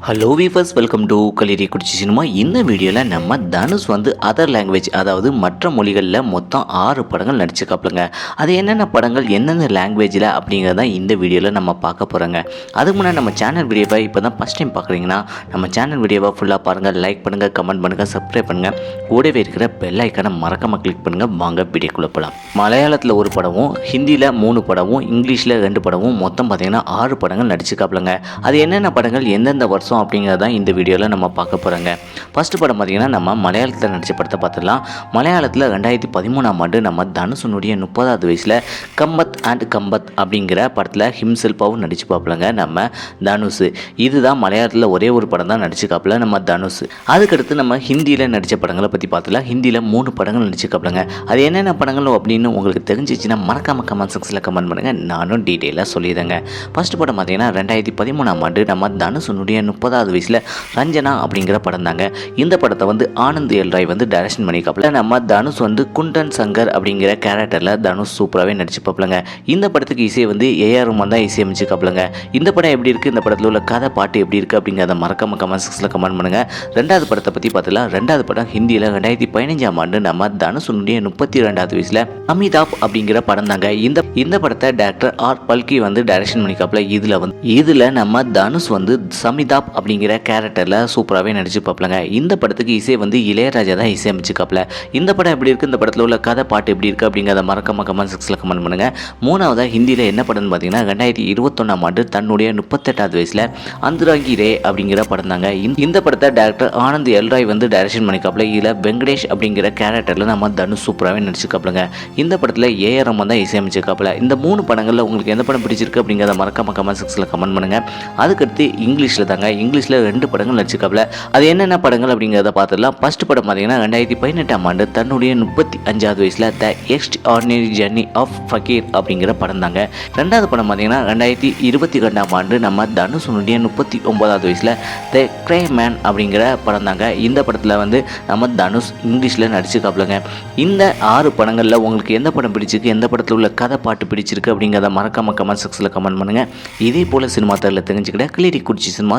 Hello viewers welcome to கலிரி குடிச்சி cinema இந்த வீடியோவில் நம்ம தனுஷ் வந்து அதர் லாங்குவேஜ் அதாவது மற்ற மொழிகளில் மொத்தம் ஆறு படங்கள் நடிச்சிருக்காப்புலங்க அது என்னென்ன படங்கள் எந்தெந்த லாங்குவேஜில் அப்படிங்கிறத இந்த வீடியோவில் நம்ம பார்க்க போகிறோங்க அதுக்கு முன்னாடி நம்ம சேனல் வீடியோவை இப்போ தான் ஃபஸ்ட் டைம் பார்க்குறீங்கன்னா நம்ம சேனல் வீடியோவை ஃபுல்லாக பாருங்கள் லைக் பண்ணுங்கள் கமெண்ட் பண்ணுங்கள் சப்ஸ்கிரைப் பண்ணுங்கள் கூடவே இருக்கிற பெல் ஐக்கானை மறக்காமல் கிளிக் பண்ணுங்கள் வாங்க வீடியோக்குள்ளே போகலாம் மலையாளத்தில் ஒரு படமும் ஹிந்தியில் மூணு படமும் இங்கிலீஷில் ரெண்டு படமும் மொத்தம் பார்த்தீங்கன்னா ஆறு படங்கள் நடிச்சிருக்காப்புலங்க அது என்னென்ன படங்கள் எந்தெந்த வருஷம் அப்படிங்கிறத இந்த வீடியோவில் நம்ம பார்க்க போகிறோங்க ஃபஸ்ட்டு படம் பார்த்தீங்கன்னா நம்ம மலையாளத்தில் நடித்த படத்தை பார்த்துடலாம் மலையாளத்தில் ரெண்டாயிரத்தி பதிமூணாம் ஆண்டு நம்ம தனுஷனுடைய முப்பதாவது வயசில் கம்பத் அண்ட் கம்பத் அப்படிங்கிற படத்தில் ஹிம்செல்பாவும் நடிச்சு பார்ப்பலங்க நம்ம தனுஷ். இதுதான் மலையாளத்தில் ஒரே ஒரு படம் தான் நடிச்சுக்காப்புல நம்ம தனுஷ். அதுக்கடுத்து நம்ம ஹிந்தியில் நடித்த படங்களை பற்றி பார்த்துலாம் ஹிந்தியில் மூணு படங்கள் நடிச்சுக்காப்பிலங்க. அது என்னென்ன படங்கள் அப்படின்னு உங்களுக்கு தெரிஞ்சிச்சுன்னா மறக்காம கமெண்ட் செக்ஷனில் கமெண்ட் பண்ணுங்கள் நானும் டீட்டெயிலாக சொல்லிடுறேங்க. ஃபர்ஸ்ட் படம் பார்த்தீங்கன்னா ரெண்டாயிரத்தி பதிமூணாம் ஆண்டு நம்ம தனுஷனுடைய முப்பதாவது வயசில் ரஞ்சனா அப்படிங்கிற படம் தாங்க. இந்த படத்தை வந்து ஆனந்த் எல் ராய் வந்து டைரக்ஷன் பண்ணிக்காப்புல நம்ம தனுஷ் வந்து குண்டன் சங்கர் அப்படிங்கிற கேரக்டரில் தனுஷ் சூப்பராகவே நடிச்சுப்பாப்பிலங்க இந்த படத்துக்கு இசையை வந்து ஏஆர் ரஹ்மான் தான் இசையமைச்சுக்காப்புலங்க இந்த படம் எப்படி இருக்குது இந்த படத்தில் உள்ள கதை பாட்டு எப்படி இருக்குது அப்படிங்கிறத மறக்காம கமெண்ட் செக்ஷனில் கமெண்ட் பண்ணுங்கள் ரெண்டாவது படத்தை பற்றி பார்த்துலாம் ரெண்டாவது படம் ஹிந்தியில் ரெண்டாயிரத்தி பதினஞ்சாம் ஆண்டு நம்ம தனுஷனுடைய முப்பத்தி ரெண்டாவது வயசில் அமிதாப் அப்படிங்கிற படம் தாங்க. இந்த இந்த படத்தை டேரக்டர் ஆர் பல்கி வந்து டைரக்ஷன் பண்ணிக்காப்புல இதில் வந்து இதில் நம்ம தனுஷ் வந்து சமிதாப் அப்படிங்கிற கேரக்டரில் சூப்பராகவே நடிச்சு பார்ப்பலங்க. இந்த படத்துக்கு இசை வந்து இளையராஜா தான் இசையமைச்சுக்காப்புல இந்த படம் எப்படி இருக்குது இந்த படத்தில் உள்ள கதை பாட்டு எப்படி இருக்குது அப்படிங்கிறத மறக்காம கமெண்ட் செக்ஸில் கமெண்ட் பண்ணுங்கள் மூணாவதாக ஹிந்தியில் என்ன படம்னு பார்த்தீங்கன்னா ரெண்டாயிரத்தி இருபத்தொன்னாம் ஆண்டு தன்னுடைய முப்பத்தெட்டாவது வயசில் அந்துராங்கி ரே அப்படிங்கிற படம் தாங்க. இந்த- படத்தை டேரக்டர் ஆனந்த் எல்ராய் வந்து டைரக்ஷன் பண்ணிக்காப்புல இதில் வெங்கடேஷ் அப்படிங்கிற கேரக்டரில் நம்ம தனுஷ் சூப்பராகவே நடிச்சுக்காப்புலங்க இந்த படத்தில் ஏஆர் ரஹ்மான் தான் இசையமைச்சிருக்காப்புல இந்த மூணு படங்களில் உங்களுக்கு எந்த படம் பிடிச்சிருக்கு? அப்படிங்கிறத மறக்காம கமெண்ட் செக்ஸில் கமெண்ட் பண்ணுங்கள் அதுக்கடுத்து இங்கிலீஷில் தாங்க. இங்கிலீஷில் ரெண்டு படங்கள் நடிச்சிருக்காப்புல அது என்னென்ன படங்கள் அப்படிங்கிறத பார்த்துடலாம். ஃபர்ஸ்ட் படம் பார்த்தீங்கன்னா ரெண்டாயிரத்தி பதினெட்டாம் ஆண்டு தன்னுடைய முப்பத்தி அஞ்சாவது வயசில் the extraordinary journey of fakir அப்படிங்கிற படம் தாங்க. ரெண்டாவது படம் பார்த்தீங்கன்னா ரெண்டாயிரத்தி இருபத்தி ரெண்டாம் ஆண்டு நம்ம தனுஷனுடைய முப்பத்தி ஒன்பதாவது வயசில் த கிரே மேன் அப்படிங்கிற படம் தாங்க. இந்த படத்தில் வந்து நம்ம தனுஷ் இங்கிலீஷில் நடிச்சிருக்காப்புலங்க இந்த ஆறு படங்களில் உங்களுக்கு எந்த படம் பிடிச்சிருக்கு எந்த படத்தில் உள்ள கதை பாட்டு பிடிச்சிருக்கு அப்படிங்கிறத மறக்காம கமெண்ட் செக்ஷனில் கமெண்ட் பண்ணுங்கள் இதே போல் சினிமா தரில் தெரிஞ்சுக்கிட்ட கிளிரி குடிச்சி சினிமா